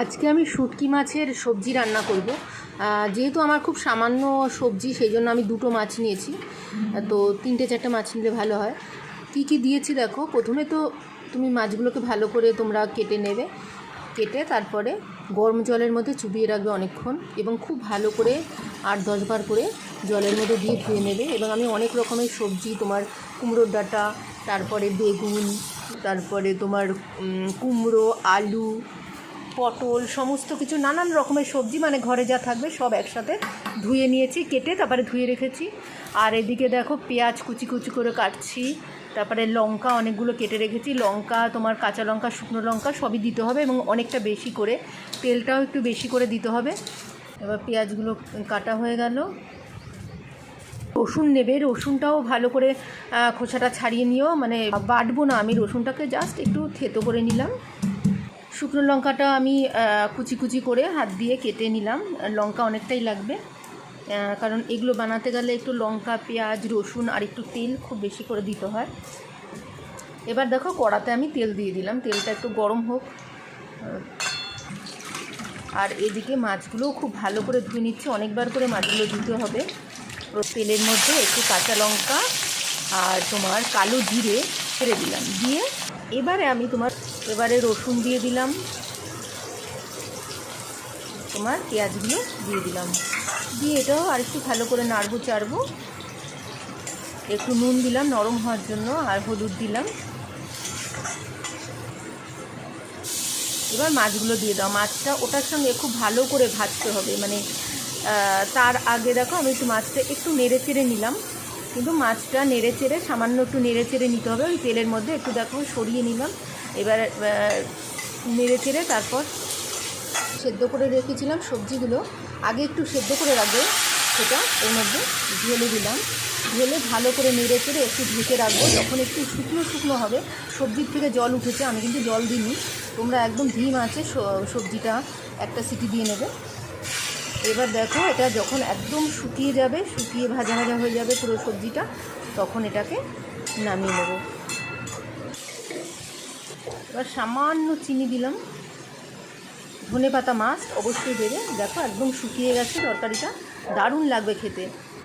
আজকে আমি শুটকি মাছের সবজি রান্না করব। যেহেতু আমার খুব সামান্য সবজি, সেই জন্য আমি দুটো মাছ নিয়েছি। তো তিনটে চারটে মাছ নিলে ভালো হয়। কী কী দিয়েছি দেখো? প্রথমে তো তুমি মাছগুলোকে ভালো করে তোমরা কেটে নেবে। কেটে তারপরে গরম জলের মধ্যে চুবিয়ে রাখবে অনেকক্ষণ এবং খুব ভালো করে আট দশবার করে জলের মধ্যে দিয়ে ধুয়ে নেবে এবং আমি অনেক রকমের সবজি, তোমার কুমড়োর ডাঁটা, তারপরে বেগুন, তারপরে তোমার কুমড়ো, আলু পটল, সমস্ত কিছু, নানান রকমের সবজি মানে ঘরে যা থাকবে সব একসাথে ধুয়ে নিয়েছি, কেটে তারপরে ধুয়ে রেখেছি। আর এদিকে দেখো পেঁয়াজ কুচি কুচি করে কাটছি, তারপরে লঙ্কা অনেকগুলো কেটে রেখেছি। লঙ্কা, তোমার কাঁচা লঙ্কা, শুকনো লঙ্কা সবই দিতে হবে এবং অনেকটা বেশি করে, তেলটাও একটু বেশি করে দিতে হবে। এবার পেঁয়াজগুলো কাটা হয়ে গেল। রসুন নেবে, রসুনটাও ভালো করে খোসাটা ছাড়িয়ে নিও মানে বাটবো না আমি। রসুনটাকে জাস্ট একটু থেতো করে নিলাম। শুকনো লঙ্কাটা আমি কুচি কুচি করে হাত দিয়ে কেটে নিলাম। লঙ্কা অনেকটাই লাগবে কারণ এগুলো বানাতে গেলে একটু লঙ্কা, পেঁয়াজ, রসুন আর একটু তেল খুব বেশি করে দিতে হয়। এবার দেখো কড়াতে আমি তেল দিয়ে দিলাম। তেলটা একটু গরম হোক। আর এদিকে মাছগুলোও খুব ভালো করে ধুয়ে নিচ্ছি। অনেকবার করে মাছগুলো ধুতে হবে। তেলের মধ্যে একটু কাঁচা লঙ্কা আর তোমার কালো জিরে ছেড়ে দিলাম। দিয়ে এবারে আমি তোমার, এবারে রসুন দিয়ে দিলাম। তোমার পেঁয়াজগুলো দিয়ে দিলাম। দিয়ে এটাও আর একটু ভালো করে নাড়বো, চাড়বো। একটু নুন দিলাম, নরম হওয়ার জন্য, আর হলুদ দিলাম। এবার মাছগুলো দিয়ে দাও। মাছটা ওটার সঙ্গে খুব ভালো করে ভাজতে হবে। মানে তার আগে দেখো, আমি একটু মাছটা একটু নেড়ে চেড়ে নিলাম। কিন্তু মাছটা নেড়ে চেড়ে, সামান্য একটু নেড়ে চেড়ে নিতে হবে। ওই তেলের মধ্যে একটু দেখো, সরিয়ে নিলাম। এবার নেড়ে চেড়ে তারপর সেদ্ধ করে রেখেছিলাম সবজিগুলো। আগে একটু সেদ্ধ করে রাখবে সেটা। এর মধ্যে ঢেলে দিলাম। ঢেলে ভালো করে নেড়ে চেড়ে একটু ঢেকে রাখব। যখন একটু শুকনো শুকনো হবে, সবজির থেকে জল উঠেছে, আমি কিন্তু জল দিইনি। তোমরা একদম ধিম আছে সবজিটা একটা সিটি দিয়ে নেবে। এবার দেখো, এটা যখন একদম শুকিয়ে যাবে, শুকিয়ে ভাজা ভাজা হয়ে যাবে পুরো সবজিটা, তখন এটাকে নামিয়ে নেব। এবার সামান্য চিনি দিলাম। ধনে পাতা মাছ অবশ্যই দেবে। দেখো একদম শুকিয়ে গেছে তরকারিটা। দারুণ লাগবে খেতে।